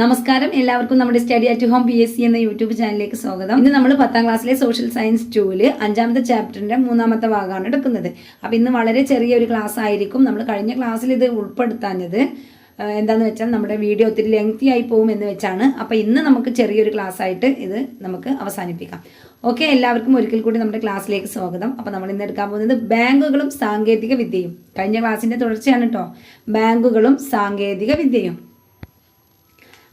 നമസ്കാരം. എല്ലാവർക്കും നമ്മുടെ study at home P S C എന്ന യൂട്യൂബ് ചാനലിലേക്ക് സ്വാഗതം. ഇന്ന് നമ്മൾ പത്താം ക്ലാസ്സിലെ സോഷ്യൽ സയൻസ് ടൂൽ അഞ്ചാമത്തെ ചാപ്റ്ററിന്റെ മൂന്നാമത്തെ ഭാഗമാണ് എടുക്കുന്നത്. അപ്പോൾ ഇന്ന് വളരെ ചെറിയ ഒരു ക്ലാസ് ആയിരിക്കും. നമ്മൾ കഴിഞ്ഞ ക്ലാസ്സിൽ ഇത് ഉൾപ്പെടുത്താഞ്ഞത് എന്താണെന്ന് വെച്ചാൽ നമ്മുടെ വീഡിയോ ഒത്തിരി ലെങ്തി ആയി പോകും എന്ന് വെച്ചാണ്. അപ്പോൾ ഇന്ന് നമുക്ക് ചെറിയൊരു ക്ലാസ് ആയിട്ട് ഇത് നമുക്ക് അവസാനിപ്പിക്കാം. ഓക്കെ എല്ലാവർക്കും ഒരിക്കൽ കൂടി നമ്മുടെ ക്ലാസ്സിലേക്ക് സ്വാഗതം. അപ്പോൾ നമ്മൾ ഇന്ന് എടുക്കാൻ പോകുന്നത് ബാങ്കുകളും സാങ്കേതിക വിദ്യയും. കഴിഞ്ഞ ക്ലാസ്സിന്റെ തുടർച്ചയാണ് കേട്ടോ ബാങ്കുകളും സാങ്കേതിക വിദ്യയും.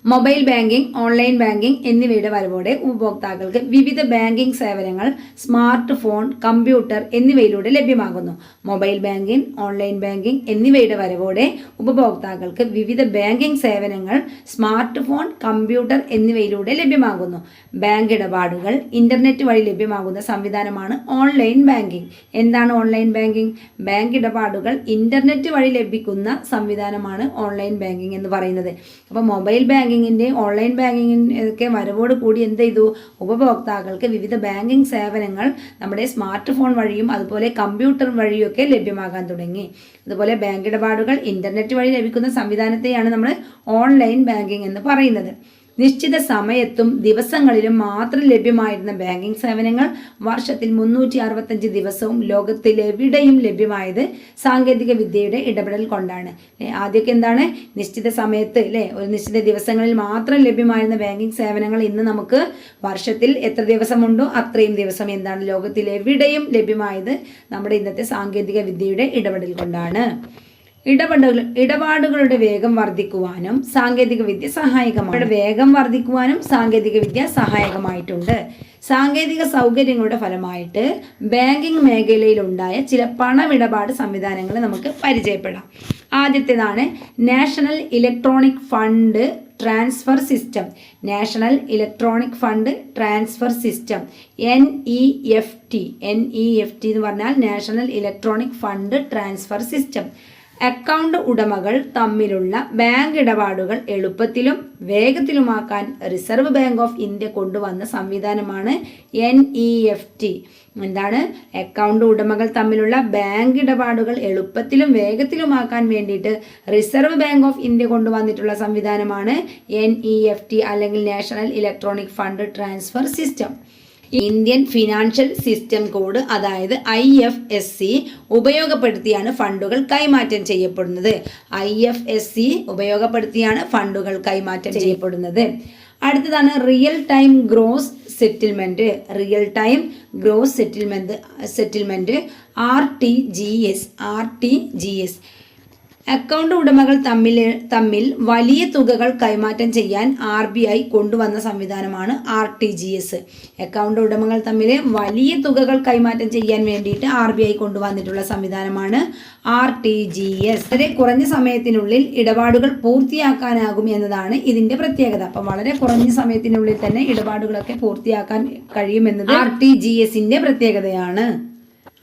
മൊബൈൽ ബാങ്കിംഗ് ഓൺലൈൻ ബാങ്കിംഗ് എന്നിവയുടെ വരവോടെ ഉപഭോക്താക്കൾക്ക് വിവിധ ബാങ്കിംഗ് സേവനങ്ങൾ സ്മാർട്ട് ഫോൺ കമ്പ്യൂട്ടർ എന്നിവയിലൂടെ ലഭ്യമാകുന്നു. മൊബൈൽ ബാങ്കിംഗ് ഓൺലൈൻ ബാങ്കിംഗ് എന്നിവയുടെ വരവോടെ ഉപഭോക്താക്കൾക്ക് വിവിധ ബാങ്കിംഗ് സേവനങ്ങൾ സ്മാർട്ട് ഫോൺ കമ്പ്യൂട്ടർ എന്നിവയിലൂടെ ലഭ്യമാകുന്നു. ബാങ്ക് ഇടപാടുകൾ ഇന്റർനെറ്റ് വഴി ലഭ്യമാകുന്ന സംവിധാനമാണ് ഓൺലൈൻ ബാങ്കിംഗ്. എന്താണ് ഓൺലൈൻ ബാങ്കിംഗ്? ബാങ്ക് ഇടപാടുകൾ ഇന്റർനെറ്റ് വഴി ലഭിക്കുന്ന സംവിധാനമാണ് ഓൺലൈൻ ബാങ്കിംഗ് എന്ന് പറയുന്നത്. അപ്പോൾ മൊബൈൽ ബാങ്കിങ്ങിന്റെ ഓൺലൈൻ ബാങ്കിങ്ങിന്റെയൊക്കെ വരവോട് കൂടി എന്ത് ചെയ്തു? ഉപഭോക്താക്കൾക്ക് വിവിധ ബാങ്കിങ് സേവനങ്ങൾ നമ്മുടെ സ്മാർട്ട് ഫോൺ വഴിയും അതുപോലെ കമ്പ്യൂട്ടർ വഴിയൊക്കെ ലഭ്യമാകാൻ തുടങ്ങി. അതുപോലെ ബാങ്ക് ഇടപാടുകൾ ഇന്റർനെറ്റ് വഴി ലഭിക്കുന്ന സംവിധാനത്തെയാണ് നമ്മൾ ഓൺലൈൻ ബാങ്കിങ് എന്ന് പറയുന്നത്. നിശ്ചിത സമയത്തും ദിവസങ്ങളിലും മാത്രം ലഭ്യമായിരുന്ന ബാങ്കിംഗ് സേവനങ്ങൾ വർഷത്തിൽ മുന്നൂറ്റി അറുപത്തഞ്ച് ദിവസവും ലോകത്തിലെവിടെയും ലഭ്യമായത് സാങ്കേതിക വിദ്യയുടെ ഇടപെടൽ കൊണ്ടാണ്. ആദ്യമൊക്കെ എന്താണ്? നിശ്ചിത സമയത്ത് അല്ലേ ഒരു നിശ്ചിത ദിവസങ്ങളിൽ മാത്രം ലഭ്യമായിരുന്ന ബാങ്കിംഗ് സേവനങ്ങൾ ഇന്ന് നമുക്ക് വർഷത്തിൽ എത്ര ദിവസമുണ്ടോ അത്രയും ദിവസം എന്താണ് ലോകത്തിലെവിടെയും ലഭ്യമായത് നമ്മുടെ ഇന്നത്തെ സാങ്കേതിക വിദ്യയുടെ ഇടപെടൽ കൊണ്ടാണ്. ഇടപെടൽ ഇടപാടുകളുടെ വേഗം വർദ്ധിക്കുവാനും സാങ്കേതിക വിദ്യ സഹായകമാണ് വേഗം വർദ്ധിക്കുവാനും സാങ്കേതിക വിദ്യ സഹായകമായിട്ടുണ്ട്. സാങ്കേതിക സൗകര്യങ്ങളുടെ ഫലമായിട്ട് ബാങ്കിംഗ് മേഖലയിലുണ്ടായ ചില പണമിടപാട് സംവിധാനങ്ങൾ നമുക്ക് പരിചയപ്പെടാം. ആദ്യത്തേതാണ് national electronic fund transfer system national electronic fund transfer system N E F T N E F T എന്ന് പറഞ്ഞാൽ national electronic fund transfer system account ഉടമകൾ തമ്മിലുള്ള ബാങ്ക് ഇടപാടുകൾ എളുപ്പത്തിലും വേഗത്തിലുമാക്കാൻ റിസർവ് ബാങ്ക് ഓഫ് ഇന്ത്യ കൊണ്ടുവന്ന സംവിധാനമാണ് എൻ ഇ എഫ് ടി എന്താണ്? അക്കൗണ്ട് ഉടമകൾ തമ്മിലുള്ള ബാങ്ക് ഇടപാടുകൾ എളുപ്പത്തിലും വേഗത്തിലുമാക്കാൻ വേണ്ടിയിട്ട് റിസർവ് ബാങ്ക് ഓഫ് ഇന്ത്യ കൊണ്ടുവന്നിട്ടുള്ള സംവിധാനമാണ് എൻ ഇ എഫ് ടി അല്ലെങ്കിൽ national electronic fund transfer system. Indian financial system code അതായത് ഐ എഫ് എസ് സി ഉപയോഗപ്പെടുത്തിയാണ് ഫണ്ടുകൾ കൈമാറ്റം ചെയ്യപ്പെടുന്നത്. ഐ എഫ് എസ് സി ഉപയോഗപ്പെടുത്തിയാണ് ഫണ്ടുകൾ കൈമാറ്റം ചെയ്യപ്പെടുന്നത്. അടുത്തതാണ് real time gross settlement real time gross settlement settlement R T G S R T G S account ഉടമകൾ തമ്മിൽ തമ്മിൽ വലിയ തുകകൾ കൈമാറ്റം ചെയ്യാൻ ആർ ബി ഐ കൊണ്ടുവന്ന സംവിധാനമാണ് R T G S. Account ഉടമകൾ തമ്മിൽ വലിയ തുകകൾ കൈമാറ്റം ചെയ്യാൻ വേണ്ടിയിട്ട് ആർ ബി ഐ കൊണ്ടുവന്നിട്ടുള്ള സംവിധാനമാണ് ആർ ടി ജി എസ്. വളരെ കുറഞ്ഞ സമയത്തിനുള്ളിൽ ഇടപാടുകൾ പൂർത്തിയാക്കാനാകും എന്നതാണ് ഇതിന്റെ പ്രത്യേകത. അപ്പം വളരെ കുറഞ്ഞ സമയത്തിനുള്ളിൽ തന്നെ ഇടപാടുകളൊക്കെ പൂർത്തിയാക്കാൻ കഴിയുമെന്നത് ആർ ടി ജി എസിന്റെ പ്രത്യേകതയാണ്.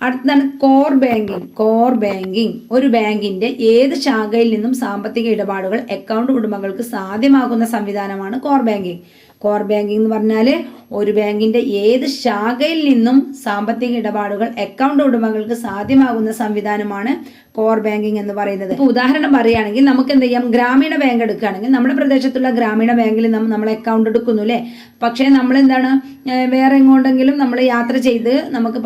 അടുത്തതാണ് കോർ ബാങ്കിങ് കോർ ബാങ്കിങ് ഒരു ബാങ്കിന്റെ ഏത് ശാഖയിൽ നിന്നും സാമ്പത്തിക ഇടപാടുകൾ അക്കൗണ്ട് ഉടമകൾക്ക് സാധ്യമാകുന്ന സംവിധാനമാണ് കോർ ബാങ്കിങ് കോർ ബാങ്കിങ് എന്ന് പറഞ്ഞാൽ ഒരു ബാങ്കിന്റെ ഏത് ശാഖയിൽ നിന്നും സാമ്പത്തിക ഇടപാടുകൾ അക്കൗണ്ട് ഉടമകൾക്ക് സാധ്യമാകുന്ന സംവിധാനമാണ് കോർ ബാങ്കിങ് എന്ന് പറയുന്നത്. ഇപ്പോൾ ഉദാഹരണം പറയുകയാണെങ്കിൽ നമുക്ക് എന്ത് ചെയ്യാം? ഗ്രാമീണ ബാങ്ക് എടുക്കുകയാണെങ്കിൽ നമ്മുടെ പ്രദേശത്തുള്ള ഗ്രാമീണ ബാങ്കിൽ നമ്മൾ നമ്മൾ അക്കൗണ്ട് എടുക്കുന്നു അല്ലേ? പക്ഷേ നമ്മൾ എന്താണ് വേറെ എങ്ങോട്ടെങ്കിലും നമ്മൾ യാത്ര ചെയ്ത് നമുക്ക്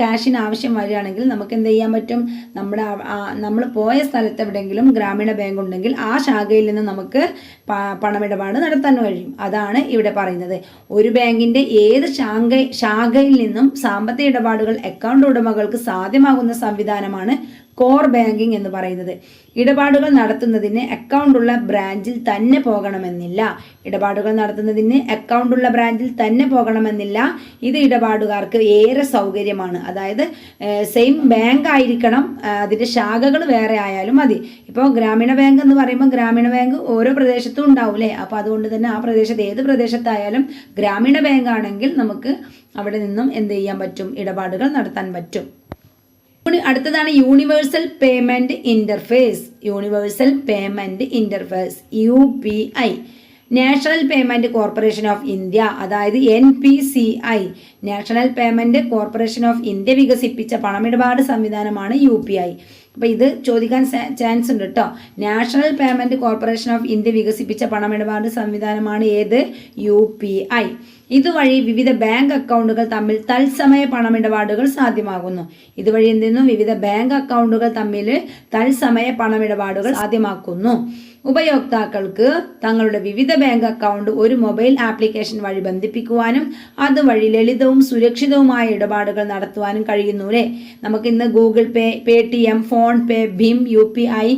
ക്യാഷിന് ആവശ്യം വരികയാണെങ്കിൽ നമുക്ക് എന്ത് ചെയ്യാൻ പറ്റും? നമ്മുടെ നമ്മൾ പോയ സ്ഥലത്ത് എവിടെയെങ്കിലും ഗ്രാമീണ ബാങ്ക് ഉണ്ടെങ്കിൽ ആ ശാഖയിൽ നിന്ന് നമുക്ക് പണമിടപാട് നടത്താൻ കഴിയും. അതാണ് ഇവിടെ പറയുന്നത്. ഒരു ബാങ്കിന്റെ ഏത് ശാഖ ശാഖയിൽ നിന്നും സാമ്പത്തിക ഇടപാടുകൾ അക്കൗണ്ട് ഉടമകൾക്ക് സാധ്യമാകുന്ന സംവിധാനമാണ് കോർ ബാങ്കിംഗ് എന്ന് പറയുന്നത്. ഇടപാടുകൾ നടത്തുന്നതിന് അക്കൗണ്ട് ഉള്ള ബ്രാഞ്ചിൽ തന്നെ പോകണമെന്നില്ല. ഇടപാടുകൾ നടത്തുന്നതിന് അക്കൗണ്ട് ഉള്ള ബ്രാഞ്ചിൽ തന്നെ പോകണമെന്നില്ല. ഇത് ഇടപാടുകാർക്ക് ഏറെ സൗകര്യമാണ്. അതായത് സെയിം ബാങ്ക് ആയിരിക്കണം അതിന്റെ ശാഖകൾ വേറെ ആയാലും മതി. ഇപ്പോൾ ഗ്രാമീണ ബാങ്ക് എന്ന് പറയുമ്പോൾ ഗ്രാമീണ ബാങ്ക് ഓരോ പ്രദേശത്തും ഉണ്ടാവില്ലേ അപ്പോൾ അതുകൊണ്ട് തന്നെ ആ പ്രദേശത്ത് ഏത് പ്രദേശത്തായാലും ഗ്രാമീണ ബാങ്ക് ആണെങ്കിൽ നമുക്ക് അവിടെ നിന്നും എന്ത് ചെയ്യാൻ പറ്റും? ഇടപാടുകൾ നടത്താൻ പറ്റും. അടുത്തതാണ് universal payment interface. Universal payment interface U P I national payment corporation of India അതായത് N P C I. National payment corporation of India വികസിപ്പിച്ച പണമിടപാട് സംവിധാനമാണ് യു പി ഐ അപ്പോൾ ഇത് ചോദിക്കാൻ ചാൻസ് ഉണ്ട് കേട്ടോ national payment corporation of India വികസിപ്പിച്ച പണമിടപാട് സംവിധാനമാണ് ഏത്? യു പി ഐ ഇതുവഴി വിവിധ ബാങ്ക് അക്കൗണ്ടുകൾ തമ്മിൽ തത്സമയ പണമിടപാടുകൾ സാധ്യമാകുന്നു. ഇതുവഴി എന്തെന്നു വിവിധ ബാങ്ക് അക്കൗണ്ടുകൾ തമ്മിൽ തത്സമയ പണമിടപാടുകൾ സാധ്യമാക്കുന്നു. ഉപയോക്താക്കൾക്ക് തങ്ങളുടെ വിവിധ ബാങ്ക് അക്കൗണ്ട് ഒരു മൊബൈൽ ആപ്ലിക്കേഷൻ വഴി ബന്ധിപ്പിക്കുവാനും അതുവഴി ലളിതവും സുരക്ഷിതവുമായ ഇടപാടുകൾ നടത്തുവാനും കഴിയുന്നു അല്ലേ നമുക്ക് ഇന്ന് Google Pay Paytm PhonePe Bhim U P I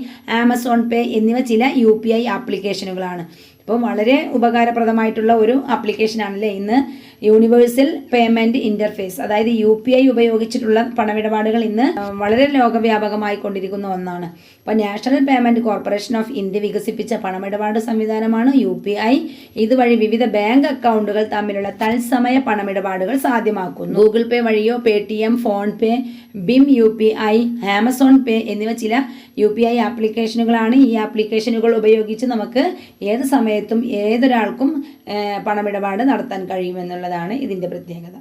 Amazon Pay എന്നിവ ചില യു പി ഐ ആപ്ലിക്കേഷനുകളാണ്. അപ്പോൾ വളരെ ഉപകാരപ്രദമായിട്ടുള്ള ഒരു ആപ്ലിക്കേഷനാണല്ലേ ഇന്ന് യൂണിവേഴ്സൽ പേയ്മെന്റ് ഇന്റർഫേസ് അതായത് യു പി ഐ ഉപയോഗിച്ചിട്ടുള്ള പണമിടപാടുകൾ ഇന്ന് വളരെ ലോകവ്യാപകമായി കൊണ്ടിരിക്കുന്ന ഒന്നാണ്. അപ്പോൾ national payment corporation of India വികസിപ്പിച്ച പണമിടപാട് സംവിധാനമാണ് യു പി ഐ. ഇതുവഴി വിവിധ ബാങ്ക് അക്കൗണ്ടുകൾ തമ്മിലുള്ള തത്സമയ പണമിടപാടുകൾ സാധ്യമാക്കുന്നു. ഗൂഗിൾ പേ വഴിയോ Paytm PhonePe BHIM U P I Amazon Pay എന്നിവ ചില യു പി ഐ ആപ്ലിക്കേഷനുകളാണ്. ഈ ആപ്ലിക്കേഷനുകൾ ഉപയോഗിച്ച് നമുക്ക് ഏത് സമയത്തും ഏതൊരാൾക്കും പണമിടപാട് നടത്താൻ കഴിയുമെന്നുള്ളതാണ് ഇതിന്റെ പ്രത്യേകത.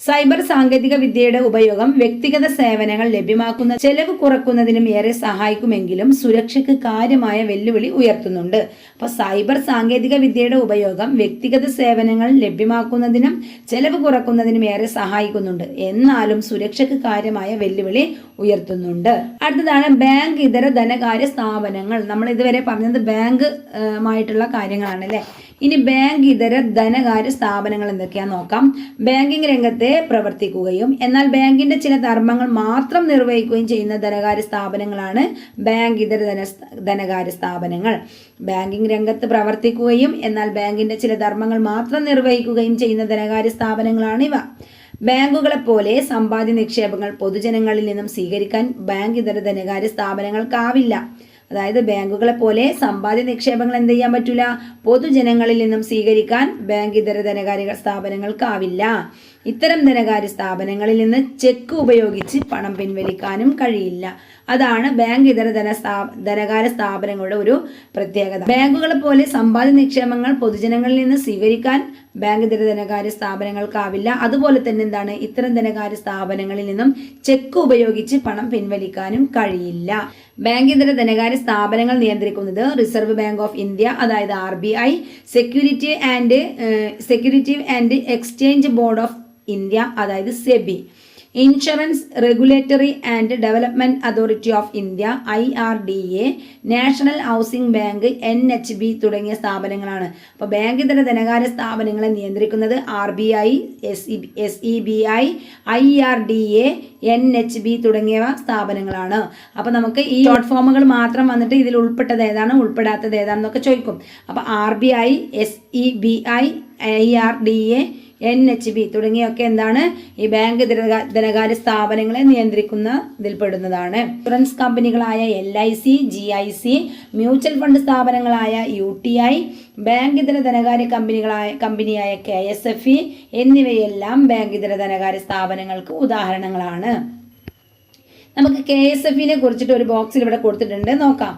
സൈബർ സാങ്കേതിക വിദ്യയുടെ ഉപയോഗം വ്യക്തിഗത സേവനങ്ങൾ ലഭ്യമാക്കുന്ന ചെലവ് കുറക്കുന്നതിനും ഏറെ സഹായിക്കുമെങ്കിലും സുരക്ഷയ്ക്ക് കാര്യമായ വെല്ലുവിളി ഉയർത്തുന്നുണ്ട്. അപ്പോൾ സൈബർ സാങ്കേതിക വിദ്യയുടെ ഉപയോഗം വ്യക്തിഗത സേവനങ്ങൾ ലഭ്യമാക്കുന്നതിനും ചെലവ് കുറക്കുന്നതിനും ഏറെ സഹായിക്കുന്നുണ്ട്. എന്നാലും സുരക്ഷയ്ക്ക് കാര്യമായ വെല്ലുവിളി ഉയർത്തുന്നുണ്ട്. അടുത്തതാണ് ബാങ്ക് ഇതര ധനകാര്യ സ്ഥാപനങ്ങൾ. നമ്മൾ ഇതുവരെ പറഞ്ഞത് ബാങ്ക് ആയിട്ടുള്ള കാര്യങ്ങളാണ് അല്ലേ ഇനി ബാങ്ക് ഇതര ധനകാര്യ സ്ഥാപനങ്ങൾ എന്തൊക്കെയാണെന്ന് നോക്കാം. ബാങ്കിംഗ് രംഗത്തെ പ്രവർത്തിക്കുകയും എന്നാൽ ബാങ്കിന്റെ ചില ധർമ്മങ്ങൾ മാത്രം നിർവഹിക്കുകയും ചെയ്യുന്ന ധനകാര്യ സ്ഥാപനങ്ങളാണ് ബാങ്ക് ഇതര ധന ധനകാര്യ സ്ഥാപനങ്ങൾ. ബാങ്കിംഗ് രംഗത്ത് പ്രവർത്തിക്കുകയും എന്നാൽ ബാങ്കിന്റെ ചില ധർമ്മങ്ങൾ മാത്രം നിർവഹിക്കുകയും ചെയ്യുന്ന ധനകാര്യ സ്ഥാപനങ്ങളാണ് ഇവ. ബാങ്കുകളെ പോലെ സമ്പാദ്യ നിക്ഷേപങ്ങൾ പൊതുജനങ്ങളിൽ നിന്നും സ്വീകരിക്കാൻ ബാങ്ക് ഇതര ധനകാര്യ സ്ഥാപനങ്ങൾക്കാവില്ല. അതായത് ബാങ്കുകളെ പോലെ സമ്പാദ്യ നിക്ഷേപങ്ങൾ എന്ത് ചെയ്യാൻ പറ്റില്ല പൊതുജനങ്ങളിൽ നിന്നും സ്വീകരിക്കാൻ ബാങ്ക് ഇതര ധനകാര്യ സ്ഥാപനങ്ങൾക്കാവില്ല. ഇത്തരം ധനകാര്യ സ്ഥാപനങ്ങളിൽ നിന്ന് ചെക്ക് ഉപയോഗിച്ച് പണം പിൻവലിക്കാനും കഴിയില്ല. അതാണ് ബാങ്ക് ഇതര ധന ധനകാര്യ സ്ഥാപനങ്ങളുടെ ഒരു പ്രത്യേകത. ബാങ്കുകളെ പോലെ സമ്പാദ്യ നിക്ഷേപങ്ങൾ പൊതുജനങ്ങളിൽ നിന്ന് സ്വീകരിക്കാൻ ബാങ്ക് ഇതര ധനകാര്യ സ്ഥാപനങ്ങൾക്കാവില്ല. അതുപോലെ തന്നെ എന്താണ്? ഇത്തരം ധനകാര്യ സ്ഥാപനങ്ങളിൽ നിന്നും ചെക്ക് ഉപയോഗിച്ച് പണം പിൻവലിക്കാനും കഴിയില്ല. ബാങ്ക് ഇതര ധനകാര്യ സ്ഥാപനങ്ങൾ നിയന്ത്രിക്കുന്നത് റിസർവ് ബാങ്ക് ഓഫ് ഇന്ത്യ അതായത് R B I security and security and exchange board of India അതായത് SEBI. Insurance regulatory and development authority of India I R D A national housing bank N H B തുടങ്ങിയ സ്ഥാപനങ്ങളാണ്. അപ്പോൾ bank ഇതര ധനകാര്യ സ്ഥാപനങ്ങളെ നിയന്ത്രിക്കുന്നത് R B I S S E B I I R D A N H B തുടങ്ങിയവ സ്ഥാപനങ്ങളാണ്. അപ്പോൾ നമുക്ക് ഈ ഷോർട്ട് ഫോമുകൾ മാത്രം വന്നിട്ട് ഇതിൽ ഉൾപ്പെട്ടത് ഏതാണ് ഉൾപ്പെടാത്തത് ഏതാണെന്നൊക്കെ ചോദിക്കും. അപ്പോൾ R B I S E B I I R D A N H B തുടങ്ങിയൊക്കെ എന്താണ്? ഈ ബാങ്ക് ധനകാര്യ സ്ഥാപനങ്ങളെ നിയന്ത്രിക്കുന്ന ഇതിൽപ്പെടുന്നതാണ് insurance കമ്പനികളായ L I C G I C mutual fund സ്ഥാപനങ്ങളായ U T I bank ഇതര ധനകാര്യ കമ്പനികളായ കമ്പനിയായ കെ എസ് എഫ് ഇ എന്നിവയെല്ലാം ബാങ്ക് ഇതര ധനകാര്യ സ്ഥാപനങ്ങൾക്ക് ഉദാഹരണങ്ങളാണ്. നമുക്ക് കെ എസ് എഫിനെ കുറിച്ചിട്ട് ഒരു ബോക്സിൽ ഇവിടെ കൊടുത്തിട്ടുണ്ട്. നോക്കാം.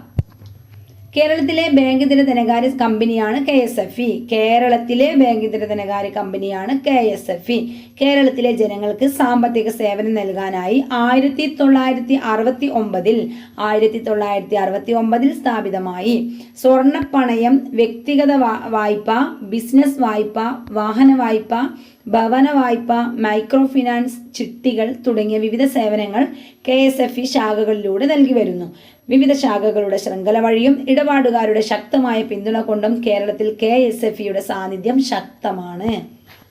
കേരളത്തിലെ ബാങ്കിതര ധനകാര്യ കമ്പനിയാണ് കെ എസ് എഫ് ഇ. കേരളത്തിലെ ബാങ്കിതര ധനകാര്യ കമ്പനിയാണ് കെ എസ് എഫ് ഇ. കേരളത്തിലെ ജനങ്ങൾക്ക് സാമ്പത്തിക സേവനം നൽകാനായി ആയിരത്തി തൊള്ളായിരത്തി അറുപത്തി ഒമ്പതിൽ ആയിരത്തി തൊള്ളായിരത്തി അറുപത്തി ഒമ്പതിൽ സ്ഥാപിതമായി. സ്വർണപ്പണയം വ്യക്തിഗത വായ്പ ബിസിനസ് വായ്പ വാഹന വായ്പ ഭവന വായ്പ മൈക്രോ ഫിനാൻസ് ചിട്ടികൾ തുടങ്ങിയ വിവിധ സേവനങ്ങൾ കെ എസ് എഫ് ഇ ശാഖകളിലൂടെ നൽകി വരുന്നു. വിവിധ ശാഖകളുടെ ശൃംഖല വഴിയും ഇടപാടുകാരുടെ ശക്തമായ പിന്തുണ കൊണ്ടും കേരളത്തിൽ കെ എസ് എഫ് സാന്നിധ്യം ശക്തമാണ്.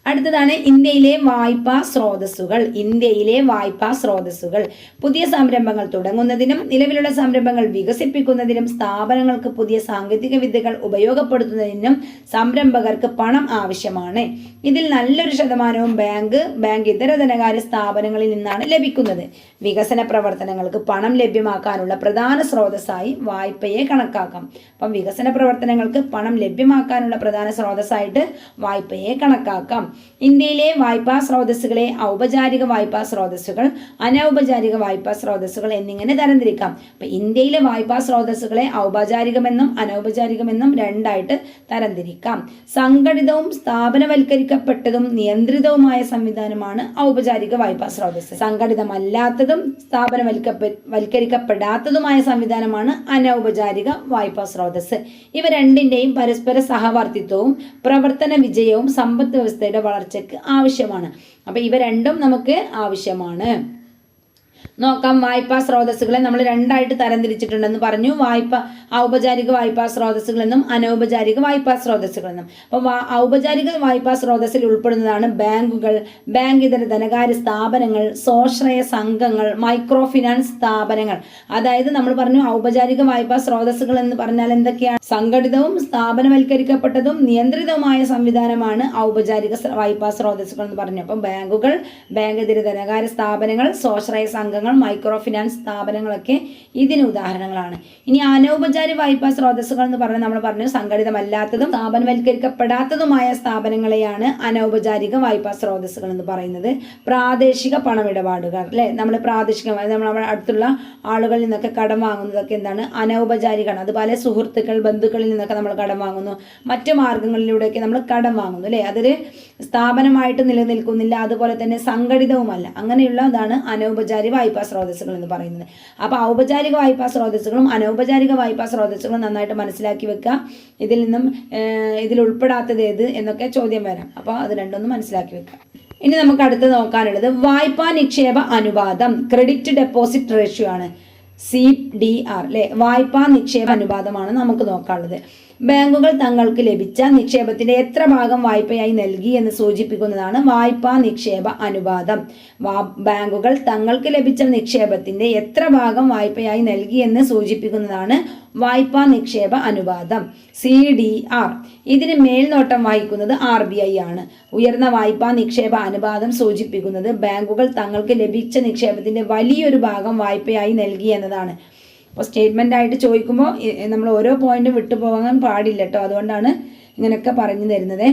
അടുത്തതാണ് ഇന്ത്യയിലെ വായ്പാ സ്രോതസ്സുകൾ ഇന്ത്യയിലെ വായ്പാ സ്രോതസ്സുകൾ. പുതിയ സംരംഭങ്ങൾ തുടങ്ങുന്നതിനും നിലവിലുള്ള സംരംഭങ്ങൾ വികസിപ്പിക്കുന്നതിനും സ്ഥാപനങ്ങൾക്ക് പുതിയ സാങ്കേതിക വിദ്യകൾ ഉപയോഗപ്പെടുത്തുന്നതിനും സംരംഭകർക്ക് പണം ആവശ്യമാണ്. ഇതിൽ നല്ലൊരു ശതമാനവും ബാങ്ക് ബാങ്ക് ഇതര ധനകാര്യ സ്ഥാപനങ്ങളിൽ നിന്നാണ് ലഭിക്കുന്നത്. വികസന പ്രവർത്തനങ്ങൾക്ക് പണം ലഭ്യമാക്കാനുള്ള പ്രധാന സ്രോതസ്സായി വായ്പയെ കണക്കാക്കാം. അപ്പം വികസന പ്രവർത്തനങ്ങൾക്ക് പണം ലഭ്യമാക്കാനുള്ള പ്രധാന സ്രോതസ്സായിട്ട് വായ്പയെ കണക്കാക്കാം. ഇന്ത്യയിലെ വായ്പാ സ്രോതസ്സുകളെ ഔപചാരിക വായ്പാ സ്രോതസ്സുകൾ അനൗപചാരിക വായ്പാ സ്രോതസ്സുകൾ എന്നിങ്ങനെ തരംതിരിക്കാം. അപ്പൊ ഇന്ത്യയിലെ വായ്പാ സ്രോതസ്സുകളെ ഔപചാരികമെന്നും അനൗപചാരികമെന്നും രണ്ടായിട്ട് തരംതിരിക്കാം. സംഘടിതവും സ്ഥാപനവൽക്കരിക്കപ്പെട്ടതും നിയന്ത്രിതവുമായ സംവിധാനമാണ് ഔപചാരിക വായ്പാ സ്രോതസ്സ്. സംഘടിതമല്ലാത്തതും സ്ഥാപനവൽക്കരിക്കപ്പെടാത്തതുമായ വൽക്കരിക്കപ്പെടാത്തതുമായ സംവിധാനമാണ് അനൗപചാരിക വായ്പാ സ്രോതസ്സ്. ഇവ രണ്ടിന്റെയും പരസ്പര സഹവർത്തിത്വവും പ്രവർത്തന വിജയവും സമ്പദ് വ്യവസ്ഥയുടെ വളർച്ചയ്ക്ക് ആവശ്യമാണ്. അപ്പൊ ഇവ രണ്ടും നമുക്ക് ആവശ്യമാണ്. നോക്കാം വായ്പാ സ്രോതസ്സുകളെ നമ്മൾ രണ്ടായിട്ട് തരംതിരിച്ചിട്ടുണ്ടെന്ന് പറഞ്ഞു. വായ്പ ഔപചാരിക വായ്പാ സ്രോതസ്സുകളെന്നും അനൗപചാരിക വായ്പാ സ്രോതസ്സുകളെന്നും. അപ്പോൾ ഔപചാരിക വായ്പാ സ്രോതസ്സിൽ ഉൾപ്പെടുന്നതാണ് ബാങ്കുകൾ ബാങ്ക് ഇതര ധനകാര്യ സ്ഥാപനങ്ങൾ സ്വാശ്രയ സംഘങ്ങൾ മൈക്രോ ഫിനാൻസ് സ്ഥാപനങ്ങൾ. അതായത് നമ്മൾ പറഞ്ഞു ഔപചാരിക വായ്പാ സ്രോതസ്സുകൾ എന്ന് പറഞ്ഞാൽ എന്തൊക്കെയാണ്? സംഘടിതവും സ്ഥാപനവൽക്കരിക്കപ്പെട്ടതും നിയന്ത്രിതവുമായ സംവിധാനമാണ് ഔപചാരിക വായ്പാ സ്രോതസ്സുകൾ എന്ന് പറഞ്ഞു. അപ്പം ബാങ്കുകൾ ബാങ്ക് ഇതര ധനകാര്യ സ്ഥാപനങ്ങൾ സ്വാശ്രയ സംഘങ്ങൾ മൈക്രോ ഫിനാൻസ് സ്ഥാപനങ്ങളൊക്കെ ഇതിന് ഉദാഹരണങ്ങളാണ്. ഇനി അനൗപചാരിക വായ്പാ സ്രോതസ്സുകൾ എന്ന് പറഞ്ഞാൽ നമ്മൾ പറഞ്ഞു സംഘടിതമല്ലാത്തതും സ്ഥാപനവൽക്കരിക്കപ്പെടാത്തതുമായ സ്ഥാപനങ്ങളെയാണ് അനൗപചാരിക വായ്പാ സ്രോതസ്സുകൾ എന്ന് പറയുന്നത്. പ്രാദേശിക പണമിടപാടുകൾ അല്ലെ? നമ്മൾ പ്രാദേശികമായി നമ്മൾ അടുത്തുള്ള ആളുകളിൽ നിന്നൊക്കെ കടം വാങ്ങുന്നതൊക്കെ എന്താണ്? അനൗപചാരികമാണ്. അതുപോലെ സുഹൃത്തുക്കൾ ബന്ധുക്കളിൽ നിന്നൊക്കെ നമ്മൾ കടം വാങ്ങുന്നു. മറ്റു മാർഗങ്ങളിലൂടെയൊക്കെ നമ്മൾ കടം വാങ്ങുന്നു അല്ലേ? അതൊരു സ്ഥാപനമായിട്ട് നിലനിൽക്കുന്നില്ല അതുപോലെ തന്നെ സംഘടിതവുമല്ല. അങ്ങനെയുള്ളതാണ് അനൗപചാരിക വായ്പാ സ്രോതസ്സുകൾ എന്ന് പറയുന്നത്. അപ്പോൾ ഔപചാരിക വായ്പാ സ്രോതസ്സുകളും അനൗപചാരിക വായ്പാ സ്രോതസ്സുകളും നന്നായിട്ട് മനസ്സിലാക്കി വെക്കുക. ഇതിൽ നിന്നും ഇതിൽ ഉൾപ്പെടാത്തത് ഏത് എന്നൊക്കെ ചോദ്യം വരാം. അപ്പോൾ അത് രണ്ടൊന്നും മനസ്സിലാക്കി വെക്കുക. ഇനി നമുക്ക് അടുത്ത് നോക്കാനുള്ളത് വായ്പാ നിക്ഷേപ അനുപാതം ക്രെഡിറ്റ് ഡെപ്പോസിറ്റ് റേഷ്യോ ആണ്. സി ഡി ആർ അല്ലെ വായ്പാ നിക്ഷേപ അനുപാതമാണ് നമുക്ക് നോക്കാനുള്ളത്. ബാങ്കുകൾ തങ്ങൾക്ക് ലഭിച്ച നിക്ഷേപത്തിന്റെ എത്ര ഭാഗം വായ്പയായി നൽകി എന്ന് സൂചിപ്പിക്കുന്നതാണ് വായ്പാ നിക്ഷേപ അനുപാതം. ബാങ്കുകൾ തങ്ങൾക്ക് ലഭിച്ച നിക്ഷേപത്തിന്റെ എത്ര ഭാഗം വായ്പയായി നൽകി എന്ന് സൂചിപ്പിക്കുന്നതാണ് വായ്പാ നിക്ഷേപ അനുപാതം. സി ഡി ആർ ഇതിന് മേൽനോട്ടം വഹിക്കുന്നത് ആർ ബി ഐ ആണ്. ഉയർന്ന വായ്പാ നിക്ഷേപ അനുപാതം സൂചിപ്പിക്കുന്നത് ബാങ്കുകൾ തങ്ങൾക്ക് ലഭിച്ച നിക്ഷേപത്തിന്റെ വലിയൊരു ഭാഗം വായ്പയായി നൽകി എന്നതാണ്. അപ്പോൾ സ്റ്റേറ്റ്മെന്റ് ആയിട്ട് ചോദിക്കുമ്പോൾ നമ്മൾ ഓരോ പോയിന്റും വിട്ടുപോകാൻ പാടില്ല കേട്ടോ അതുകൊണ്ടാണ് ഇങ്ങനെയൊക്കെ പറഞ്ഞു തരുന്നത്.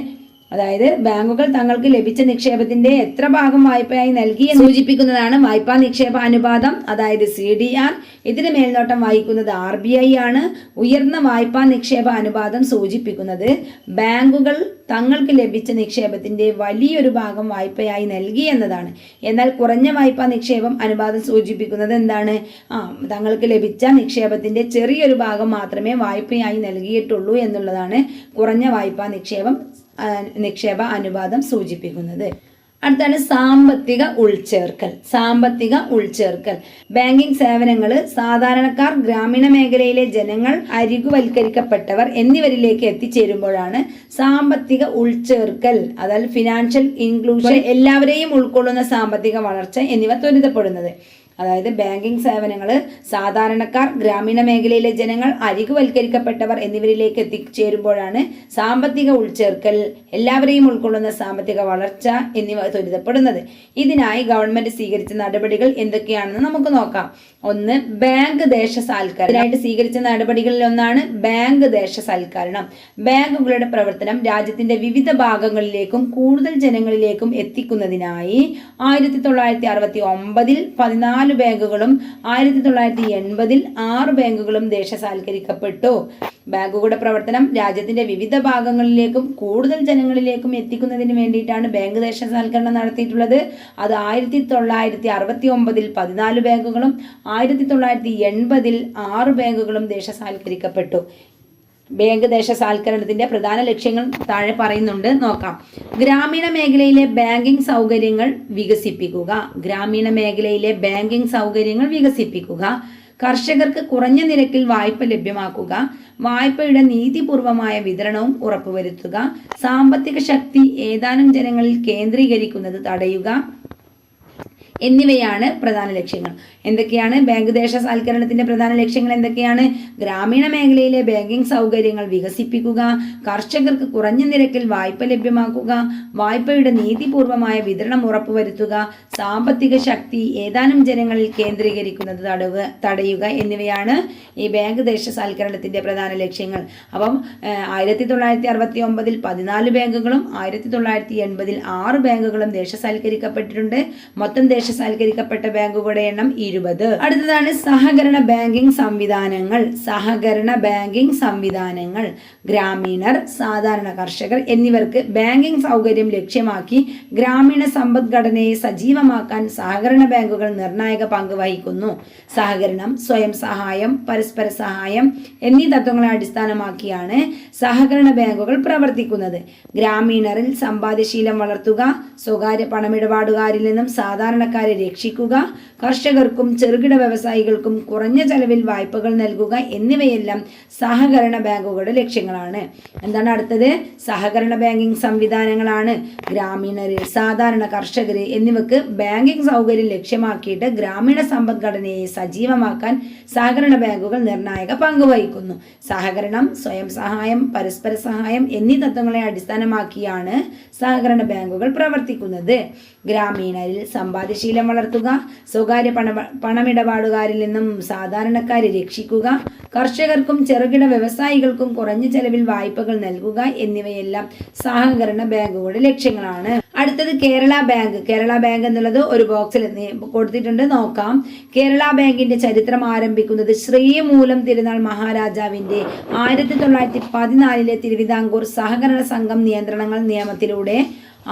അതായത് ബാങ്കുകൾ തങ്ങൾക്ക് ലഭിച്ച നിക്ഷേപത്തിന്റെ എത്ര ഭാഗം വായ്പയായി നൽകി എന്ന് സൂചിപ്പിക്കുന്നതാണ് വായ്പാ നിക്ഷേപ അനുപാതം. അതായത് സി ഡി ആർ ഇതിന് മേൽനോട്ടം വഹിക്കുന്നത് ആർ ബി ഐ ആണ്. ഉയർന്ന വായ്പാ നിക്ഷേപ അനുപാതം സൂചിപ്പിക്കുന്നത് ബാങ്കുകൾ തങ്ങൾക്ക് ലഭിച്ച നിക്ഷേപത്തിന്റെ വലിയൊരു ഭാഗം വായ്പയായി നൽകി എന്നതാണ്. എന്നാൽ കുറഞ്ഞ വായ്പാ നിക്ഷേപം അനുപാതം സൂചിപ്പിക്കുന്നത് എന്താണ്? ആ തങ്ങൾക്ക് ലഭിച്ച നിക്ഷേപത്തിന്റെ ചെറിയൊരു ഭാഗം മാത്രമേ വായ്പയായി നൽകിയിട്ടുള്ളൂ എന്നുള്ളതാണ് കുറഞ്ഞ വായ്പാ നിക്ഷേപം നിക്ഷേപ അനുപാതം സൂചിപ്പിക്കുന്നത്. അടുത്താണ് സാമ്പത്തിക ഉൾച്ചേർക്കൽ. സാമ്പത്തിക ഉൾച്ചേർക്കൽ. ബാങ്കിംഗ് സേവനങ്ങൾ സാധാരണക്കാർ ഗ്രാമീണ മേഖലയിലെ ജനങ്ങൾ അരികുവൽക്കരിക്കപ്പെട്ടവർ എന്നിവരിലേക്ക് എത്തിച്ചേരുമ്പോഴാണ് സാമ്പത്തിക ഉൾച്ചേർക്കൽ. അതായത് ഫിനാൻഷ്യൽ ഇൻക്ലൂഷൻ എല്ലാവരെയും ഉൾക്കൊള്ളുന്ന സാമ്പത്തിക വളർച്ച എന്നിവ ത്വരിതപ്പെടുന്നത്. അതായത് ബാങ്കിംഗ് സേവനങ്ങൾ സാധാരണക്കാർ ഗ്രാമീണ മേഖലയിലെ ജനങ്ങൾ അരികുവൽക്കരിക്കപ്പെട്ടവർ എന്നിവരിലേക്ക് എത്തിച്ചേരുമ്പോഴാണ് സാമ്പത്തിക ഉൾച്ചേർക്കൽ എല്ലാവരെയും ഉൾക്കൊള്ളുന്ന സാമ്പത്തിക വളർച്ച എന്നിവ ത്വരിതപ്പെടുന്നത്. ഇതിനായി ഗവൺമെന്റ് സ്വീകരിച്ച നടപടികൾ എന്തൊക്കെയാണെന്ന് നമുക്ക് നോക്കാം. ഒന്ന് ബാങ്ക് ദേശസാൽക്കരണം. ഇതിനായിട്ട് സ്വീകരിച്ച നടപടികളിൽ ഒന്നാണ് ബാങ്ക് ദേശസാൽക്കരണം. ബാങ്കുകളുടെ പ്രവർത്തനം രാജ്യത്തിന്റെ വിവിധ ഭാഗങ്ങളിലേക്കും കൂടുതൽ ജനങ്ങളിലേക്കും എത്തിക്കുന്നതിനായി ആയിരത്തി തൊള്ളായിരത്തി അറുപത്തി ഒമ്പതിൽ പതിനാല് ബാങ്കുകളും ആയിരത്തി തൊള്ളായിരത്തി എൺപതിൽ ആറ് ബാങ്കുകളും ദേശസാൽക്കരിക്കപ്പെട്ടു. ബാങ്കുകളുടെ പ്രവർത്തനം രാജ്യത്തിന്റെ വിവിധ ഭാഗങ്ങളിലേക്കും കൂടുതൽ ജനങ്ങളിലേക്കും എത്തിക്കുന്നതിന് വേണ്ടിയിട്ടാണ് ബാങ്ക് ദേശസാൽക്കരണം നടത്തിയിട്ടുള്ളത്. അത് ആയിരത്തി തൊള്ളായിരത്തി അറുപത്തി ഒമ്പതിൽ പതിനാല് ബാങ്കുകളും ആയിരത്തി തൊള്ളായിരത്തി എൺപതിൽ ആറ് ബാങ്കുകളും ദേശസാൽക്കരിക്കപ്പെട്ടു. ബാങ്ക് ദേശസാൽക്കരണത്തിന്റെ പ്രധാന ലക്ഷ്യങ്ങൾ താഴെ പറയുന്നുണ്ട്. നോക്കാം. ഗ്രാമീണ മേഖലയിലെ ബാങ്കിംഗ് സൗകര്യങ്ങൾ വികസിപ്പിക്കുക. ഗ്രാമീണ മേഖലയിലെ ബാങ്കിംഗ് സൗകര്യങ്ങൾ വികസിപ്പിക്കുക. കർഷകർക്ക് കുറഞ്ഞ നിരക്കിൽ വായ്പ ലഭ്യമാക്കുക. വായ്പയുടെ നീതിപൂർവമായ വിതരണവും ഉറപ്പുവരുത്തുക. സാമ്പത്തിക ശക്തി ഏതാനും ജനങ്ങളിൽ കേന്ദ്രീകരിക്കുന്നത് തടയുക. എന്നിവയാണ് പ്രധാന ലക്ഷ്യങ്ങൾ. എന്തൊക്കെയാണ്? ബാങ്ക് ദേശസാൽക്കരണത്തിന്റെ പ്രധാന ലക്ഷ്യങ്ങൾ എന്തൊക്കെയാണ്? ഗ്രാമീണ മേഖലയിലെ ബാങ്കിംഗ് സൗകര്യങ്ങൾ വികസിപ്പിക്കുക കർഷകർക്ക് കുറഞ്ഞ നിരക്കിൽ വായ്പ ലഭ്യമാക്കുക വായ്പയുടെ നീതിപൂർവമായ വിതരണം ഉറപ്പുവരുത്തുക സാമ്പത്തിക ശക്തി ഏതാനും ജനങ്ങളിൽ കേന്ദ്രീകരിക്കുന്നത് തടവുക തടയുക എന്നിവയാണ് ഈ ബാങ്ക് ദേശസാൽക്കരണത്തിന്റെ പ്രധാന ലക്ഷ്യങ്ങൾ. അപ്പം ആയിരത്തി തൊള്ളായിരത്തി അറുപത്തി ഒമ്പതിൽ പതിനാല് ബാങ്കുകളും ആയിരത്തി തൊള്ളായിരത്തി എൺപതിൽ ആറ് ബാങ്കുകളും ദേശസാൽക്കരിക്കപ്പെട്ടിട്ടുണ്ട്. മൊത്തം ദേശസാൽക്കരിക്കപ്പെട്ട ബാങ്കുകളുടെ എണ്ണം ഇരുപത്. അടുത്തതാണ് സഹകരണ ബാങ്കിംഗ് സംവിധാനങ്ങൾ സഹകരണ ബാങ്കിംഗ് സംവിധാനങ്ങൾ ഗ്രാമീണർ സാധാരണ കർഷകർ എന്നിവർക്ക് ബാങ്കിംഗ് സൗകര്യം ലക്ഷ്യമാക്കി ഗ്രാമീണ സമ്പദ്ഘടനയെ സജീവമാക്കാൻ സഹകരണ ബാങ്കുകൾ നിർണായക പങ്ക് വഹിക്കുന്നു. സഹകരണം സ്വയം സഹായം പരസ്പര സഹായം എന്നീ തത്വങ്ങളെ അടിസ്ഥാനമാക്കിയാണ് സഹകരണ ബാങ്കുകൾ പ്രവർത്തിക്കുന്നത്. ഗ്രാമീണരിൽ സമ്പാദ്യശീലം വളർത്തുക സ്വകാര്യ പണമിടപാടുകാരിൽ നിന്നും സാധാരണക്കാരെ രക്ഷിക്കുക. കർഷകർക്കും ചെറുകിട വ്യവസായികൾക്കും കുറഞ്ഞ ചെലവിൽ വായ്പകൾ നൽകുക എന്നിവയെല്ലാം സഹകരണ ബാങ്കുകളുടെ ലക്ഷ്യങ്ങളാണ്. എന്താണ് അടുത്തത്? സഹകരണ ബാങ്കിംഗ് സംവിധാനങ്ങളാണ്. ഗ്രാമീണര് സാധാരണ കർഷകര് എന്നിവക്ക് ബാങ്കിംഗ് സൗകര്യം ലക്ഷ്യമാക്കിയിട്ട് ഗ്രാമീണ സമ്പദ്ഘടനയെ സജീവമാക്കാൻ സഹകരണ ബാങ്കുകൾ നിർണായക പങ്ക് വഹിക്കുന്നു. സഹകരണം സ്വയം സഹായം പരസ്പര സഹായം എന്നീ തത്വങ്ങളെ അടിസ്ഥാനമാക്കിയാണ് സഹകരണ ബാങ്കുകൾ പ്രവർത്തിക്കുന്നത്. ഗ്രാമീണരിൽ സമ്പാദ്യശീലം വളർത്തുക സ്വകാര്യ പണ പണമിടപാടുകാരിൽ നിന്നും സാധാരണക്കാരെ രക്ഷിക്കുക കർഷകർക്കും ചെറുകിട വ്യവസായികൾക്കും കുറഞ്ഞ ചെലവിൽ വായ്പകൾ നൽകുക എന്നിവയെല്ലാം സഹകരണ ബാങ്കുകളുടെ ലക്ഷ്യങ്ങളാണ്. അടുത്തത് കേരള ബാങ്ക്. കേരള ബാങ്ക് എന്നുള്ളത് ഒരു ബോക്സിൽ കൊടുത്തിട്ടുണ്ട്. നോക്കാം. കേരള ബാങ്കിന്റെ ചരിത്രം ആരംഭിക്കുന്നത് ശ്രീമൂലം തിരുനാൾ മഹാരാജാവിന്റെ ആയിരത്തി തൊള്ളായിരത്തി പതിനാലിലെ തിരുവിതാംകൂർ സഹകരണ സംഘം നിയന്ത്രണങ്ങൾ നിയമത്തിലൂടെ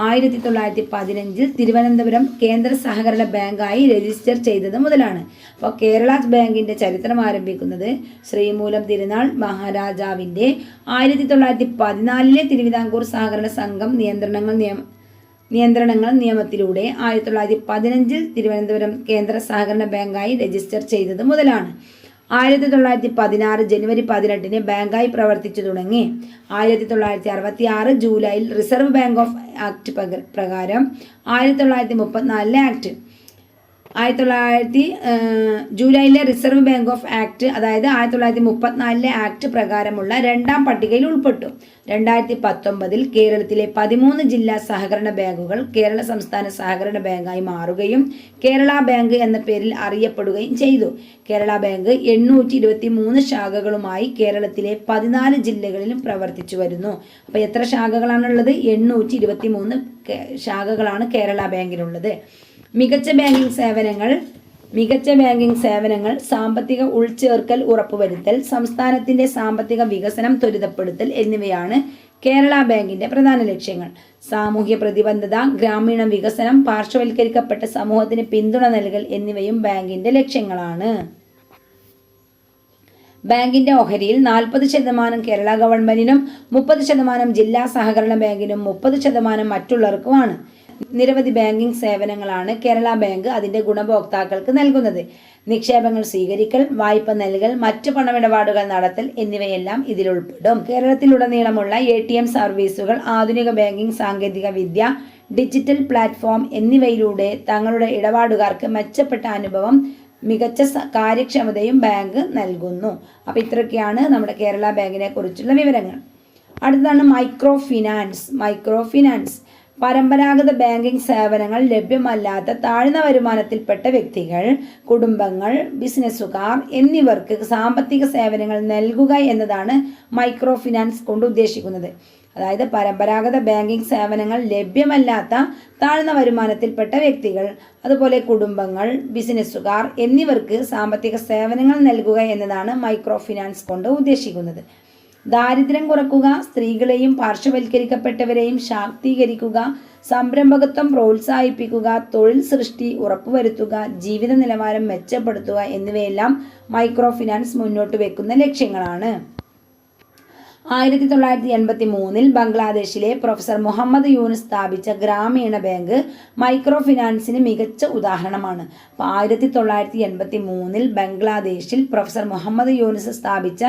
ആയിരത്തി തൊള്ളായിരത്തി പതിനഞ്ചിൽ തിരുവനന്തപുരം കേന്ദ്ര സഹകരണ ബാങ്കായി രജിസ്റ്റർ ചെയ്തത് മുതലാണ്. അപ്പോൾ കേരള ബാങ്കിന്റെ ചരിത്രം ആരംഭിക്കുന്നത് ശ്രീമൂലം തിരുനാൾ മഹാരാജാവിന്റെ ആയിരത്തി തൊള്ളായിരത്തി പതിനാലിലെ തിരുവിതാംകൂർ സഹകരണ സംഘം നിയന്ത്രണങ്ങൾ നിയമ നിയന്ത്രണങ്ങൾ നിയമത്തിലൂടെ ആയിരത്തി തൊള്ളായിരത്തി പതിനഞ്ചിൽ തിരുവനന്തപുരം കേന്ദ്ര സഹകരണ ബാങ്കായി രജിസ്റ്റർ ചെയ്തത് മുതലാണ്. ആയിരത്തി തൊള്ളായിരത്തി പതിനാറ് ജനുവരി പതിനെട്ടിന് ബാങ്കായി പ്രവർത്തിച്ചു തുടങ്ങി. ആയിരത്തി തൊള്ളായിരത്തി അറുപത്തി ആറ് ജൂലൈയിൽ റിസർവ് ബാങ്ക് ഓഫ് ആക്ട് പ്രകാരം ആയിരത്തി തൊള്ളായിരത്തി മുപ്പത്തിനാലിലെ ആക്ട് ആയിരത്തി തൊള്ളായിരത്തി ജൂലൈയിലെ റിസർവ് ബാങ്ക് ഓഫ് ആക്ട് അതായത് ആയിരത്തി തൊള്ളായിരത്തി മുപ്പത്തിനാലിലെ ആക്ട് പ്രകാരമുള്ള രണ്ടാം പട്ടികയിൽ ഉൾപ്പെട്ടു. രണ്ടായിരത്തി പത്തൊമ്പതിൽ കേരളത്തിലെ പതിമൂന്ന് ജില്ലാ സഹകരണ ബാങ്കുകൾ കേരള സംസ്ഥാന സഹകരണ ബാങ്കായി മാറുകയും കേരള ബാങ്ക് എന്ന പേരിൽ അറിയപ്പെടുകയും ചെയ്തു. കേരള ബാങ്ക് എണ്ണൂറ്റി ഇരുപത്തി മൂന്ന് ശാഖകളുമായി കേരളത്തിലെ പതിനാല് ജില്ലകളിലും പ്രവർത്തിച്ചു വരുന്നു. അപ്പോൾ എത്ര ശാഖകളാണുള്ളത്? എണ്ണൂറ്റി ഇരുപത്തി മൂന്ന് ശാഖകളാണ് കേരള ബാങ്കിനുള്ളത് മികച്ച ബാങ്കിംഗ് സേവനങ്ങൾ മികച്ച ബാങ്കിംഗ് സേവനങ്ങൾ സാമ്പത്തിക ഉൾച്ചേർക്കൽ ഉറപ്പുവരുത്തൽ സംസ്ഥാനത്തിന്റെ സാമ്പത്തിക വികസനം ത്വരിതപ്പെടുത്തൽ എന്നിവയാണ് കേരള ബാങ്കിന്റെ പ്രധാന ലക്ഷ്യങ്ങൾ. സാമൂഹ്യ പ്രതിബദ്ധത ഗ്രാമീണ വികസനം പാർശ്വവൽക്കരിക്കപ്പെട്ട സമൂഹത്തിന് പിന്തുണ നൽകൽ എന്നിവയും ബാങ്കിന്റെ ലക്ഷ്യങ്ങളാണ്. ബാങ്കിന്റെ ഓഹരിയിൽ നാൽപ്പത് ശതമാനം കേരള ഗവൺമെന്റിനും മുപ്പത് ശതമാനം ജില്ലാ സഹകരണ ബാങ്കിനും മുപ്പത് ശതമാനം മറ്റുള്ളവർക്കുമാണ്. നിരവധി ബാങ്കിംഗ് സേവനങ്ങളാണ് കേരള ബാങ്ക് അതിന്റെ ഗുണഭോക്താക്കൾക്ക് നൽകുന്നത്. നിക്ഷേപങ്ങൾ സ്വീകരിക്കൽ വായ്പ നൽകൽ മറ്റു പണമിടപാടുകൾ നടത്തൽ എന്നിവയെല്ലാം ഇതിൽ ഉൾപ്പെടും. കേരളത്തിലുടനീളമുള്ള എ ടി എം സർവീസുകൾ ആധുനിക ബാങ്കിംഗ് സാങ്കേതിക വിദ്യ ഡിജിറ്റൽ പ്ലാറ്റ്ഫോം എന്നിവയിലൂടെ തങ്ങളുടെ ഇടപാടുകാർക്ക് മെച്ചപ്പെട്ട അനുഭവം മികച്ച കാര്യക്ഷമതയും ബാങ്ക് നൽകുന്നു. അപ്പോൾ ഇത്രയൊക്കെയാണ് നമ്മുടെ കേരള ബാങ്കിനെ കുറിച്ചുള്ള വിവരങ്ങൾ. അടുത്താണ് മൈക്രോ ഫിനാൻസ് മൈക്രോ ഫിനാൻസ് പരമ്പരാഗത ബാങ്കിംഗ് സേവനങ്ങൾ ലഭ്യമല്ലാത്ത താഴ്ന്ന വരുമാനത്തിൽപ്പെട്ട വ്യക്തികൾ കുടുംബങ്ങൾ ബിസിനസ്സുകാർ എന്നിവർക്ക് സാമ്പത്തിക സേവനങ്ങൾ നൽകുക എന്നതാണ് മൈക്രോ ഫിനാൻസ് കൊണ്ട് ഉദ്ദേശിക്കുന്നത്. അതായത് പരമ്പരാഗത ബാങ്കിംഗ് സേവനങ്ങൾ ലഭ്യമല്ലാത്ത താഴ്ന്ന വരുമാനത്തിൽപ്പെട്ട വ്യക്തികൾ അതുപോലെ കുടുംബങ്ങൾ ബിസിനസ്സുകാർ എന്നിവർക്ക് സാമ്പത്തിക സേവനങ്ങൾ നൽകുക എന്നതാണ് മൈക്രോ ഫിനാൻസ് കൊണ്ട് ഉദ്ദേശിക്കുന്നത്. ദാരിദ്ര്യം കുറക്കുക സ്ത്രീകളെയും പാർശ്വവൽക്കരിക്കപ്പെട്ടവരെയും ശാക്തീകരിക്കുക സംരംഭകത്വം പ്രോത്സാഹിപ്പിക്കുക തൊഴിൽ സൃഷ്ടി ഉറപ്പുവരുത്തുക ജീവിത നിലവാരം മെച്ചപ്പെടുത്തുക എന്നിവയെല്ലാം മൈക്രോ ഫിനാൻസ് മുന്നോട്ട് വെക്കുന്ന ലക്ഷ്യങ്ങളാണ്. ആയിരത്തി തൊള്ളായിരത്തി എൺപത്തി മൂന്നിൽ ബംഗ്ലാദേശിലെ പ്രൊഫസർ മുഹമ്മദ് യൂനുസ് സ്ഥാപിച്ച ഗ്രാമീണ ബാങ്ക് മൈക്രോ ഫിനാൻസിന് മികച്ച ഉദാഹരണമാണ്. അപ്പോൾ ആയിരത്തി തൊള്ളായിരത്തി എൺപത്തി മൂന്നിൽ ബംഗ്ലാദേശിൽ പ്രൊഫസർ മുഹമ്മദ് യൂനുസ് സ്ഥാപിച്ച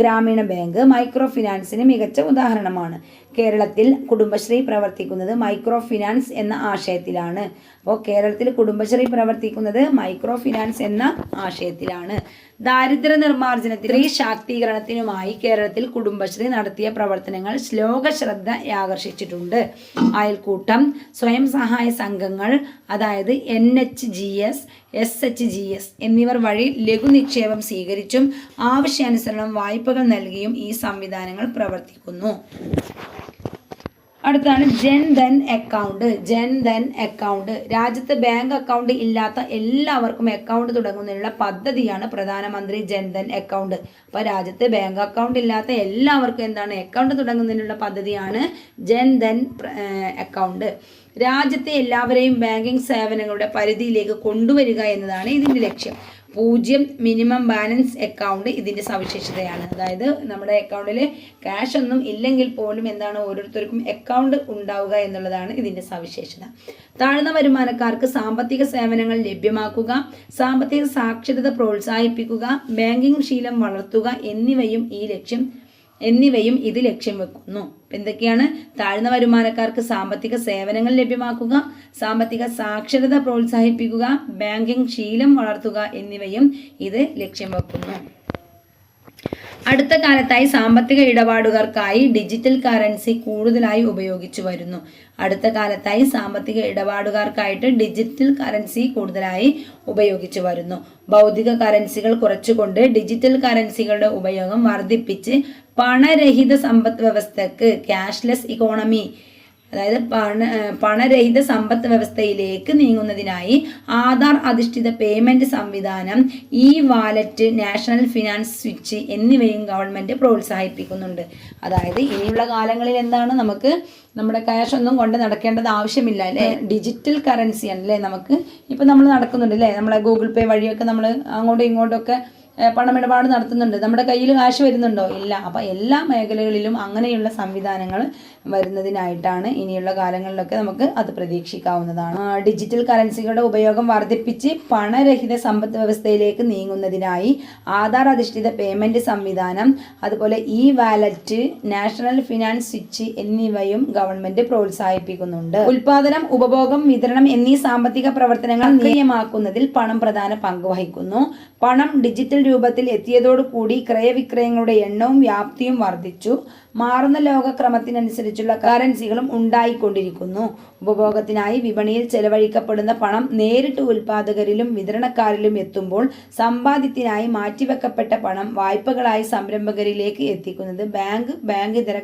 ഗ്രാമീണ ബാങ്ക് മൈക്രോ ഫിനാൻസിന് മികച്ച ഉദാഹരണമാണ്. കേരളത്തിൽ കുടുംബശ്രീ പ്രവർത്തിക്കുന്നത് മൈക്രോ ഫിനാൻസ് എന്ന ആശയത്തിലാണ്. അപ്പോൾ കേരളത്തിൽ കുടുംബശ്രീ പ്രവർത്തിക്കുന്നത് മൈക്രോ ഫിനാൻസ് എന്ന ആശയത്തിലാണ്. ദാരിദ്ര്യ നിർമ്മാർജനത്തിനും ശാക്തീകരണത്തിനുമായി കേരളത്തിൽ കുടുംബശ്രീ നടത്തിയ പ്രവർത്തനങ്ങൾ ശ്ലോക ശ്രദ്ധ ആകർഷിച്ചിട്ടുണ്ട്. അയൽക്കൂട്ടം സ്വയം സഹായ സംഘങ്ങൾ അതായത് N H G S S H G S എന്നിവർ വഴി ലഘു നിക്ഷേപം സ്വീകരിച്ചും ആവശ്യാനുസരണം വായ്പകൾ നൽകിയും ഈ സംവിധാനങ്ങൾ പ്രവർത്തിക്കുന്നു. അടുത്താണ് ജൻ ധൻ അക്കൗണ്ട്. ജൻ ധൻ അക്കൗണ്ട്. രാജ്യത്ത് ബാങ്ക് അക്കൗണ്ട് ഇല്ലാത്ത എല്ലാവർക്കും അക്കൗണ്ട് തുടങ്ങുന്നതിനുള്ള പദ്ധതിയാണ് പ്രധാനമന്ത്രി ജൻ ധൻ അക്കൗണ്ട്. അപ്പോൾ രാജ്യത്ത് ബാങ്ക് അക്കൗണ്ട് ഇല്ലാത്ത എല്ലാവർക്കും എന്താണ് അക്കൗണ്ട് തുടങ്ങുന്നതിനുള്ള പദ്ധതിയാണ് ജൻ ധൻ അക്കൗണ്ട്. രാജ്യത്തെ എല്ലാവരെയും ബാങ്കിങ് സേവനങ്ങളുടെ പരിധിയിലേക്ക് കൊണ്ടുവരിക എന്നതാണ് ഇതിന്റെ ലക്ഷ്യം. പൂജ്യം മിനിമം ബാലൻസ് അക്കൗണ്ട് ഇതിന്റെ സവിശേഷതയാണ്. അതായത് നമ്മുടെ അക്കൗണ്ടിൽ ക്യാഷ് ഒന്നും ഇല്ലെങ്കിൽ പോലും എന്താണ് ഓരോരുത്തർക്കും അക്കൗണ്ട് ഉണ്ടാവുക എന്നുള്ളതാണ് ഇതിന്റെ സവിശേഷത. താഴ്ന്ന വരുമാനക്കാർക്ക് സാമ്പത്തിക സേവനങ്ങൾ ലഭ്യമാക്കുക സാമ്പത്തിക സാക്ഷരത പ്രോത്സാഹിപ്പിക്കുക ബാങ്കിങ് ശീലം വളർത്തുക എന്നിവയും ഈ ലക്ഷ്യം എന്നിവയും ഇത് ലക്ഷ്യം വെക്കുന്നു. എന്തൊക്കെയാണ്? താഴ്ന്ന വരുമാനക്കാർക്ക് സാമ്പത്തിക സേവനങ്ങൾ ലഭ്യമാക്കുക സാമ്പത്തിക സാക്ഷരത പ്രോത്സാഹിപ്പിക്കുക ബാങ്കിംഗ് ശീലം വളർത്തുക എന്നിവയും ഇത് ലക്ഷ്യം വെക്കുന്നു. അടുത്ത കാലത്തായി സാമ്പത്തിക ഇടപാടുകൾക്കായി ഡിജിറ്റൽ കറൻസി കൂടുതലായി ഉപയോഗിച്ചു വരുന്നു. അടുത്ത കാലത്തായി സാമ്പത്തിക ഇടപാടുകാർക്കായിട്ട് ഡിജിറ്റൽ കറൻസി കൂടുതലായി ഉപയോഗിച്ചു വരുന്നു. ഭൗതിക കറൻസികൾ കുറച്ചുകൊണ്ട് ഡിജിറ്റൽ കറൻസികളുടെ ഉപയോഗം വർദ്ധിപ്പിച്ച് പണരഹിത സമ്പദ് വ്യവസ്ഥക്ക് ക്യാഷ്ലെസ് ഇക്കോണമി അതായത് പണ പണരഹിത സമ്പദ് വ്യവസ്ഥയിലേക്ക് നീങ്ങുന്നതിനായി ആധാർ അധിഷ്ഠിത പേയ്മെന്റ് സംവിധാനം e wallet national finance switch എന്നിവയും ഗവൺമെന്റ് പ്രോത്സാഹിപ്പിക്കുന്നുണ്ട്. അതായത് ഇനിയുള്ള കാലങ്ങളിൽ എന്താണ് നമുക്ക് നമ്മുടെ ക്യാഷ് ഒന്നും കൊണ്ട് നടക്കേണ്ടത് ആവശ്യമില്ല അല്ലേ? ഡിജിറ്റൽ കറൻസിയാണ് അല്ലേ നമുക്ക് ഇപ്പം നമ്മൾ നടക്കുന്നുണ്ട് അല്ലേ? നമ്മളെ ഗൂഗിൾ പേ വഴിയൊക്കെ നമ്മൾ അങ്ങോട്ടും ഇങ്ങോട്ടൊക്കെ പണമിടപാട് നടത്തുന്നുണ്ട്. നമ്മുടെ കയ്യിൽ കാശ് വരുന്നുണ്ടോ? ഇല്ല. അപ്പോൾ എല്ലാ മേഖലകളിലും അങ്ങനെയുള്ള സംവിധാനങ്ങൾ വരുന്നതിനായിട്ടാണ് ഇനിയുള്ള കാലങ്ങളിലൊക്കെ നമുക്ക് അത് പ്രതീക്ഷിക്കാവുന്നതാണ്. ഡിജിറ്റൽ കറൻസികളുടെ ഉപയോഗം വർദ്ധിപ്പിച്ച് പണരഹിത സമ്പദ് വ്യവസ്ഥയിലേക്ക് നീങ്ങുന്നതിനായി ആധാർ അധിഷ്ഠിത പേയ്മെന്റ് സംവിധാനം അതുപോലെ e wallet national finance switch എന്നിവയും ഗവൺമെന്റ് പ്രോത്സാഹിപ്പിക്കുന്നുണ്ട്. ഉൽപാദനം ഉപഭോഗം വിതരണം എന്നീ സാമ്പത്തിക പ്രവർത്തനങ്ങൾ നിയമാക്കുന്നതിൽ പണം പ്രധാന പങ്ക് വഹിക്കുന്നു. പണം ഡിജിറ്റൽ രൂപത്തിൽ എത്തിയതോടുകൂടി ക്രയവിക്രയങ്ങളുടെ എണ്ണവും വ്യാപ്തിയും വർദ്ധിച്ചു. മാറുന്ന ലോകക്രമത്തിനനുസരിച്ചുള്ള കറൻസികളും ഉണ്ടായിക്കൊണ്ടിരിക്കുന്നു. ഉപഭോഗത്തിനായി വിപണിയിൽ ചെലവഴിക്കപ്പെടുന്ന പണം നേരിട്ട് ഉൽപാദകരിലും വിതരണക്കാരിലും എത്തുമ്പോൾ സമ്പാദ്യത്തിനായി മാറ്റിവെക്കപ്പെട്ട പണം വായ്പകളായി സംരംഭകരിലേക്ക് എത്തിക്കുന്നത് ബാങ്ക് ബാങ്ക് ഇതര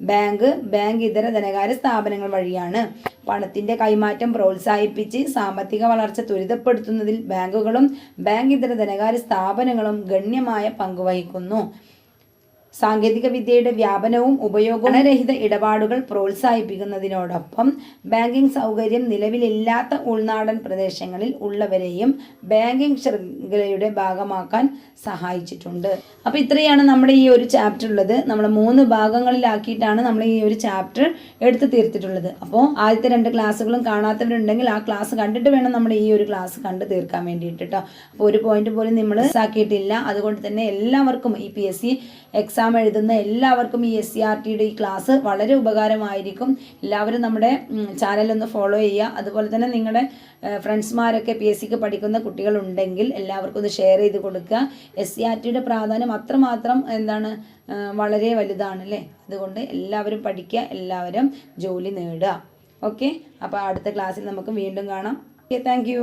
ബാങ്ക് ബാങ്ക് ഇതര ധനകാര്യ സ്ഥാപനങ്ങൾ വഴിയാണ്. പണത്തിന്റെ കൈമാറ്റം പ്രോത്സാഹിപ്പിച്ച് സാമ്പത്തിക വളർച്ച ത്വരിതപ്പെടുത്തുന്നതിൽ ബാങ്കുകളും ബാങ്ക് ഇതര ധനകാര്യ സ്ഥാപനങ്ങളും ഗണ്യമായ പങ്കുവഹിക്കുന്നു. സാങ്കേതിക വിദ്യയുടെ വ്യാപനവും ഉപയോഗവും ഗുണരഹിത ഇടപാടുകൾ പ്രോത്സാഹിപ്പിക്കുന്നതിനോടൊപ്പം ബാങ്കിംഗ് സൗകര്യം നിലവിലില്ലാത്ത ഉൾനാടൻ പ്രദേശങ്ങളിൽ ഉള്ളവരെയും ബാങ്കിംഗ് ശൃംഖലയുടെ ഭാഗമാക്കാൻ സഹായിച്ചിട്ടുണ്ട്. അപ്പോൾ ഇത്രയാണ് നമ്മുടെ ഈ ഒരു ചാപ്റ്റർ ഉള്ളത്. നമ്മൾ മൂന്ന് ഭാഗങ്ങളിലാക്കിയിട്ടാണ് നമ്മൾ ഈ ഒരു ചാപ്റ്റർ എടുത്തു തീർത്തിട്ടുള്ളത്. അപ്പോൾ ആദ്യത്തെ രണ്ട് ക്ലാസ്സുകളും കാണാത്തവരുണ്ടെങ്കിൽ ആ ക്ലാസ് കണ്ടിട്ട് വേണം നമ്മൾ ഈ ഒരു ക്ലാസ് കണ്ട് തീർക്കാൻ വേണ്ടിയിട്ട് കേട്ടോ അപ്പോൾ ഒരു പോയിന്റ് പോലും നമ്മൾ ആക്കിയിട്ടില്ല. അതുകൊണ്ട് തന്നെ എല്ലാവർക്കും ഈ പി എസ് സി എക്സാം എഴുതുന്ന എല്ലാവർക്കും ഈ എസ് സി ആർ ടിയുടെ ഈ ക്ലാസ് വളരെ ഉപകാരമായിരിക്കും. എല്ലാവരും നമ്മുടെ ചാനലൊന്ന് ഫോളോ ചെയ്യുക. അതുപോലെ തന്നെ നിങ്ങളുടെ ഫ്രണ്ട്സ്മാരൊക്കെ പി എസ് സിക്ക് പഠിക്കുന്ന കുട്ടികളുണ്ടെങ്കിൽ എല്ലാവർക്കും ഒന്ന് ഷെയർ ചെയ്ത് കൊടുക്കുക. എസ് സി ആർ ടിയുടെ പ്രാധാന്യം അത്രമാത്രം എന്താണ് വളരെ വലുതാണ് അല്ലേ? അതുകൊണ്ട് എല്ലാവരും പഠിക്കുക എല്ലാവരും ജോലി നേടുക. ഓക്കെ അപ്പോൾ അടുത്ത ക്ലാസ്സിൽ നമുക്ക് വീണ്ടും കാണാം. Okay thank